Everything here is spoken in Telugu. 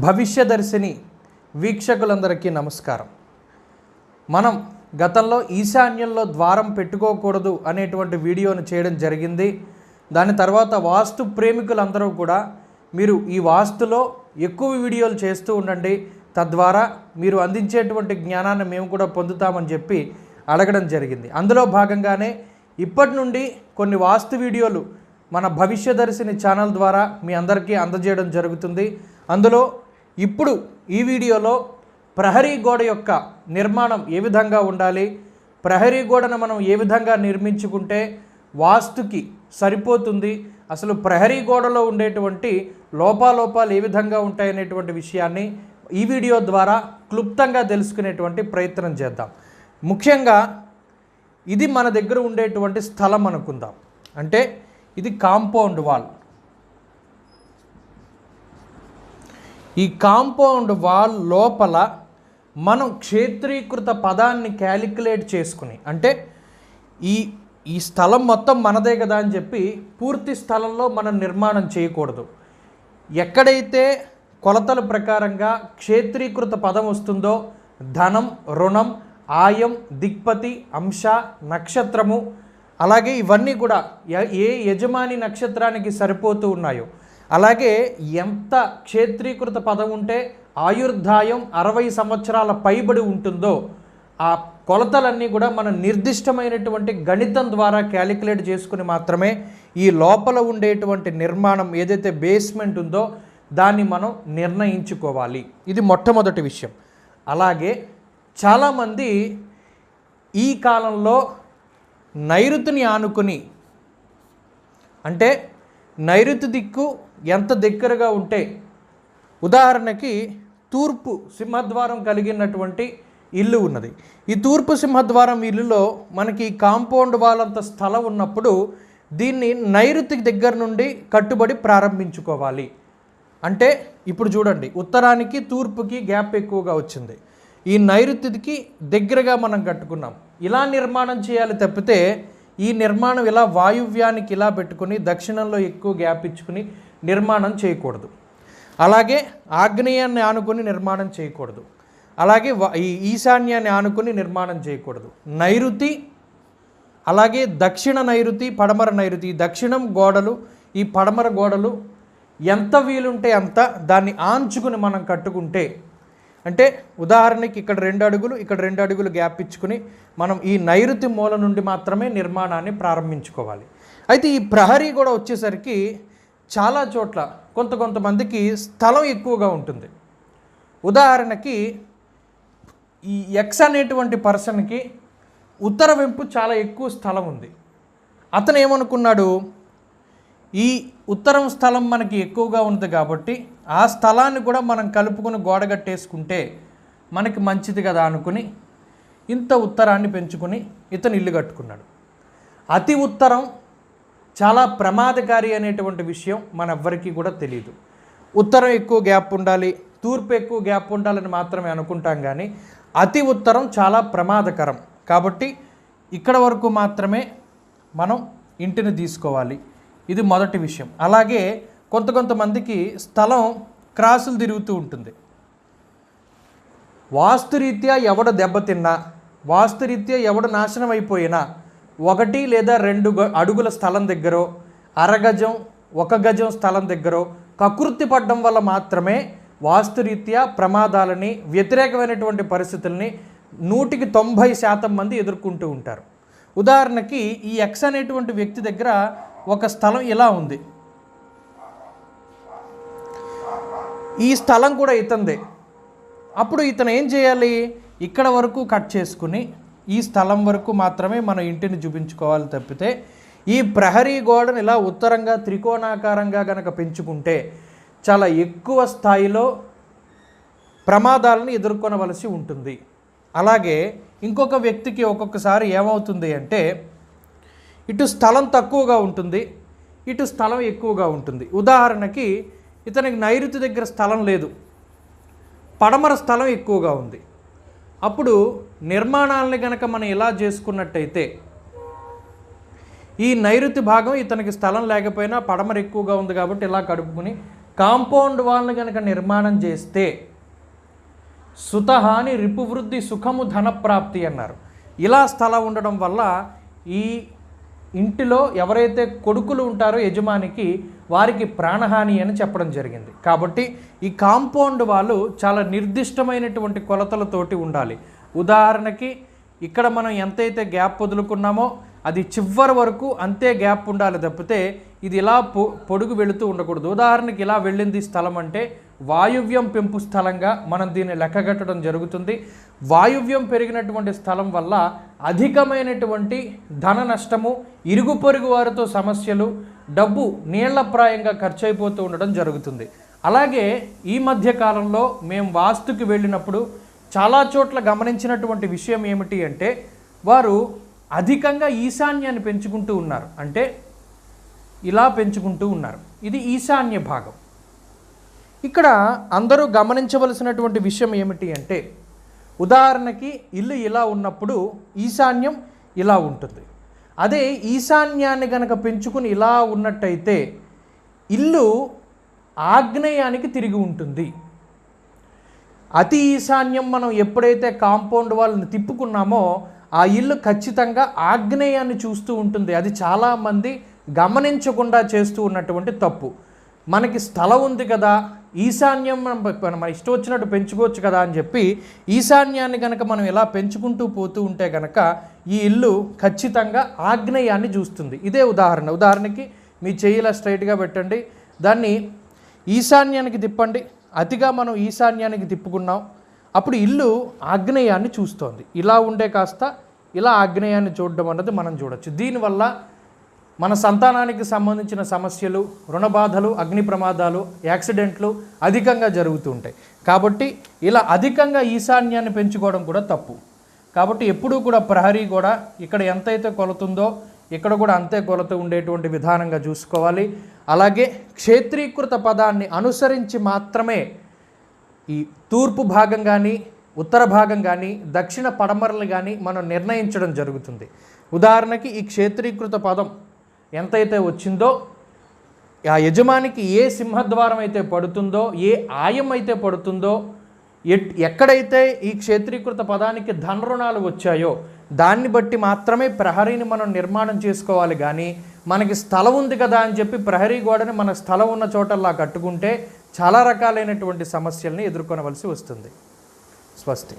భవిష్యదర్శిని వీక్షకులందరికీ నమస్కారం. మనం గతంలో ఈశాన్యంలో ద్వారం పెట్టుకోకూడదు అనేటువంటి వీడియోను చేయడం జరిగింది. దాని తర్వాత వాస్తు ప్రేమికులందరూ కూడా మీరు ఈ వాస్తులో ఎక్కువ వీడియోలు చేస్తూ ఉండండి. తద్వారా మీరు అందించేటువంటి జ్ఞానాన్ని మేము కూడా పొందుతామని చెప్పి అడగడం జరిగింది. అందులో భాగంగానే ఇప్పటి నుండి కొన్ని వాస్తు వీడియోలు మన భవిష్యదర్శిని ఛానల్ ద్వారా మీ అందరికీ అందజేయడం జరుగుతుంది. అందులో ఇప్పుడు ఈ వీడియోలో ప్రహరీ గోడ యొక్క నిర్మాణం ఏ విధంగా ఉండాలి? ప్రహరీ గోడను మనం ఏ విధంగా నిర్మించుకుంటే వాస్తుకి సరిపోతుంది? అసలు ప్రహరీ గోడలో ఉండేటువంటి లోపాలోపాలు ఏ విధంగా ఉంటాయనేటువంటి విషయాన్ని ఈ వీడియో ద్వారా క్లుప్తంగా తెలుసుకునేటువంటి ప్రయత్నం చేద్దాం. ముఖ్యంగా ఇది మన దగ్గర ఉండేటువంటి స్థలం అనుకుందాం. అంటే ఇది కాంపౌండ్ వాల్. ఈ కాంపౌండ్ వాల్ లోపల మనం క్షేత్రీకృత పదాన్ని క్యాలిక్యులేట్ చేసుకుని అంటే ఈ ఈ స్థలం మొత్తం మనదే కదా అని చెప్పి పూర్తి స్థలంలో మనం నిర్మాణం చేయకూడదు. ఎక్కడైతే కొలతల ప్రకారంగా క్షేత్రీకృత పదం వస్తుందో ధనం రుణం ఆయం దిక్పతి అంశ నక్షత్రము అలాగే ఇవన్నీ కూడా ఏ యజమాని నక్షత్రానికి సరిపోతూ ఉన్నాయో అలాగే ఎంత క్షేత్రీకృత పదం ఉంటే ఆయుర్దాయం అరవై సంవత్సరాల పైబడి ఉంటుందో ఆ కొలతలన్నీ కూడా మనం నిర్దిష్టమైనటువంటి గణితం ద్వారా క్యాలిక్యులేట్ చేసుకుని మాత్రమే ఈ లోపల ఉండేటువంటి నిర్మాణం ఏదైతే బేస్మెంట్ ఉందో దాన్ని మనం నిర్ణయించుకోవాలి. ఇది మొట్టమొదటి విషయం. అలాగే చాలామంది ఈ కాలంలో నైరుతిని ఆనుకుని అంటే నైరుతి దిక్కు ఎంత దగ్గరగా ఉంటే ఉదాహరణకి తూర్పు సింహద్వారం కలిగినటువంటి ఇల్లు ఉన్నది. ఈ తూర్పు సింహద్వారం ఇల్లులో మనకి కాంపౌండ్ వాళ్ళంత స్థలం ఉన్నప్పుడు దీన్ని నైరుతి దగ్గర నుండి కట్టుబడి ప్రారంభించుకోవాలి. అంటే ఇప్పుడు చూడండి ఉత్తరానికి తూర్పుకి గ్యాప్ ఎక్కువగా వచ్చింది. ఈ నైరుతికి దగ్గరగా మనం కట్టుకున్నాం. ఇలా నిర్మాణం చేయాలి తప్పితే ఈ నిర్మాణం ఇలా వాయువ్యానికి ఇలా పెట్టుకుని దక్షిణంలో ఎక్కువ గ్యాప్ ఇచ్చుకుని నిర్మాణం చేయకూడదు. అలాగే ఆగ్నేయాన్ని ఆనుకొని నిర్మాణం చేయకూడదు. అలాగే వ- ఈ ఈశాన్యాన్ని ఆనుకొని నిర్మాణం చేయకూడదు. నైరుతి అలాగే దక్షిణ నైరుతి పడమర నైరుతి దక్షిణం గోడలు ఈ పడమర గోడలు ఎంత వీలుంటే అంత దాన్ని ఆంచుకుని మనం కట్టుకుంటే అంటే ఉదాహరణకి ఇక్కడ రెండు అడుగులు ఇక్కడ రెండు అడుగులు గ్యాప్ ఇచ్చుకుని మనం ఈ నైరుతి మూల నుండి మాత్రమే నిర్మాణాన్ని ప్రారంభించుకోవాలి. అయితే ఈ ప్రహరీ కూడా వచ్చేసరికి చాలా చోట్ల కొంత కొంతమందికి స్థలం ఎక్కువగా ఉంటుంది. ఉదాహరణకి ఈ ఎక్స్ అనేటువంటి పర్సన్కి ఉత్తర వెంపు చాలా ఎక్కువ స్థలం ఉంది. అతను ఏమనుకున్నాడు? ఈ ఉత్తరం స్థలం మనకి ఎక్కువగా ఉంది కాబట్టి ఆ స్థలాన్ని కూడా మనం కలుపుకొని గోడ కట్టేసుకుంటే మనకి మంచిది కదా అనుకుని ఇంత ఉత్తరాన్ని పెంచుకొని ఇతను ఇల్లు కట్టుకున్నాడు. అతి ఉత్తరం చాలా ప్రమాదకారి అనేటువంటి విషయం మనెవ్వరికీ కూడా తెలియదు ఉత్తరం ఎక్కువ గ్యాప్ ఉండాలి తూర్పు ఎక్కువ గ్యాప్ ఉండాలని మాత్రమే అనుకుంటాం కానీ అతి ఉత్తరం చాలా ప్రమాదకరం. కాబట్టి ఇక్కడ వరకు మాత్రమే మనం ఇంటిని తీసుకోవాలి. ఇది మొదటి విషయం. అలాగే కొంత కొంతమందికి స్థలం క్రాసులు తిరుగుతూ ఉంటుంది. వాస్తురీత్యా ఎవడ దెబ్బతిన్నా వాస్తురీత్యా ఎవడ నాశనం అయిపోయినా ఒకటి లేదా రెండు గ- అడుగుల స్థలం దగ్గరో అరగజం ఒక గజం స్థలం దగ్గరో కకృతి పడడం వల్ల మాత్రమే వాస్తురీత్యా ప్రమాదాలని వ్యతిరేకమైనటువంటి పరిస్థితుల్ని నూటికి తొంభై శాతం మంది ఎదుర్కొంటూ ఉంటారు. ఉదాహరణకి ఈ ఎక్స్ అనేటువంటి వ్యక్తి దగ్గర ఒక స్థలం ఇలా ఉంది. ఈ స్థలం కూడా ఇతందే. అప్పుడు ఇతను ఏం చేయాలి? ఇక్కడ వరకు కట్ చేసుకుని ఈ స్థలం వరకు మాత్రమే మన ఇంటిని చూపించుకోవాలి తప్పితే ఈ ప్రహరీ గోడను ఇలా ఉత్తరంగా త్రికోణాకారంగా గనక పెంచుకుంటే చాలా ఎక్కువ స్థాయిలో ప్రమాదాలను ఎదుర్కొనవలసి ఉంటుంది. అలాగే ఇంకొక వ్యక్తికి ఒక్కొక్కసారి ఏమవుతుంది అంటే ఇటు స్థలం తక్కువగా ఉంటుంది ఇటు స్థలం ఎక్కువగా ఉంటుంది. ఉదాహరణకి ఇతనికి నైరుతి దగ్గర స్థలం లేదు పడమర స్థలం ఎక్కువగా ఉంది. అప్పుడు నిర్మాణాలని కనుక మనం ఇలా చేసుకున్నట్టయితే ఈ నైరుతి భాగం ఇతనికి స్థలం లేకపోయినా పడమర ఎక్కువగా ఉంది కాబట్టి ఇలా కడుపుకుని కాంపౌండ్ వాళ్ళని కనుక నిర్మాణం చేస్తే సుతహాని రిపువృద్ధి సుఖము ధనప్రాప్తి అన్నారు. ఇలా స్థలం ఉండడం వల్ల ఈ ఇంటిలో ఎవరైతే కొడుకులు ఉంటారో యజమానికి వారికి ప్రాణహాని అని చెప్పడం జరిగింది. కాబట్టి ఈ కాంపౌండ్ వాళ్ళు చాలా నిర్దిష్టమైనటువంటి కొలతలతోటి ఉండాలి. ఉదాహరణకి ఇక్కడ మనం ఎంతైతే గ్యాప్ వదులుకున్నామో అది చివరి వరకు అంతే గ్యాప్ ఉండాలి తప్పితే ఇది ఇలా పొ పొడుగు వెళుతూ ఉండకూడదు. ఉదాహరణకి ఇలా వెళ్ళింది స్థలం అంటే వాయువ్యం పెంపు స్థలంగా మనం దీన్ని లెక్కగట్టడం జరుగుతుంది. వాయువ్యం పెరిగినటువంటి స్థలం వల్ల అధికమైనటువంటి ధన నష్టము ఇరుగు పొరుగు వారితో సమస్యలు డబ్బు నీళ్ళప్రాయంగా ఖర్చు అయిపోతూ ఉండడం జరుగుతుంది. అలాగే ఈ మధ్య కాలంలో మేము వాస్తుకి వెళ్ళినప్పుడు చాలా చోట్ల గమనించినటువంటి విషయం ఏమిటి అంటే వారు అధికంగా ఈశాన్యాన్ని పెంచుకుంటూ ఉన్నారు. అంటే ఇలా పెంచుకుంటూ ఉన్నారు. ఇది ఈశాన్య భాగం. ఇక్కడ అందరూ గమనించవలసినటువంటి విషయం ఏమిటి అంటే ఉదాహరణకి ఇల్లు ఇలా ఉన్నప్పుడు ఈశాన్యం ఇలా ఉంటుంది. అదే ఈశాన్యాన్ని గనక పెంచుకుని ఇలా ఉన్నట్టయితే ఇల్లు ఆగ్నేయానికి తిరిగి ఉంటుంది. అతి ఈశాన్యం మనం ఎప్పుడైతే కాంపౌండ్ వాళ్ళని తిప్పుకున్నామో ఆ ఇల్లు ఖచ్చితంగా ఆగ్నేయాన్ని చూస్తూ ఉంటుంది. అది చాలామంది గమనించకుండా చేస్తూ ఉన్నటువంటి తప్పు. మనకి స్థలం ఉంది కదా ఈశాన్యం మనం మన ఇష్టం వచ్చినట్టు పెంచుకోవచ్చు కదా అని చెప్పి ఈశాన్యాన్ని కనుక మనం ఇలా పెంచుకుంటూ పోతూ ఉంటే కనుక ఈ ఇల్లు ఖచ్చితంగా ఆగ్నేయాన్ని చూస్తుంది. ఇదే ఉదాహరణ. ఉదాహరణకి మీ చెయ్యిలా స్ట్రైట్గా పెట్టండి. దాన్ని ఈశాన్యానికి తిప్పండి. అతిగా మనం ఈశాన్యానికి తిప్పుకున్నాం. అప్పుడు ఇల్లు ఆగ్నేయాన్ని చూస్తోంది. ఇలా ఉండే కాస్త ఇలా ఆగ్నేయాన్ని చూడడం అన్నది మనం చూడొచ్చు. దీనివల్ల మన సంతానానికి సంబంధించిన సమస్యలు రుణబాధలు అగ్ని ప్రమాదాలు యాక్సిడెంట్లు అధికంగా జరుగుతూ ఉంటాయి. కాబట్టి ఇలా అధికంగా ఈశాన్యాన్ని పెంచుకోవడం కూడా తప్పు. కాబట్టి ఎప్పుడూ కూడా ప్రహరీ కూడా ఇక్కడ ఎంతైతే కొలుతుందో ఇక్కడ కూడా అంతే కొలత ఉండేటువంటి విధానంగా చూసుకోవాలి. అలాగే క్షేత్రీకృత పదాన్ని అనుసరించి మాత్రమే ఈ తూర్పు భాగం కానీ ఉత్తర భాగం కానీ దక్షిణ పడమరలు కానీ మనం నిర్ణయించడం జరుగుతుంది. ఉదాహరణకి ఈ క్షేత్రీకృత పదం ఎంతైతే వచ్చిందో ఆ యజమానికి ఏ సింహద్వారం అయితే పడుతుందో ఏ ఆయం అయితే పడుతుందో ఎట్ ఎక్కడైతే ఈ క్షేత్రీకృత పదానికి ధన రుణాలు వచ్చాయో దాన్ని బట్టి మాత్రమే ప్రహరీని మనం నిర్మాణం చేసుకోవాలి కానీ మనకి స్థలం ఉంది కదా అని చెప్పి ప్రహరీ గోడని మన స్థలం ఉన్న చోటల్లా కట్టుకుంటే చాలా రకాలైనటువంటి సమస్యల్ని ఎదుర్కొనవలసి వస్తుంది. స్వస్తి.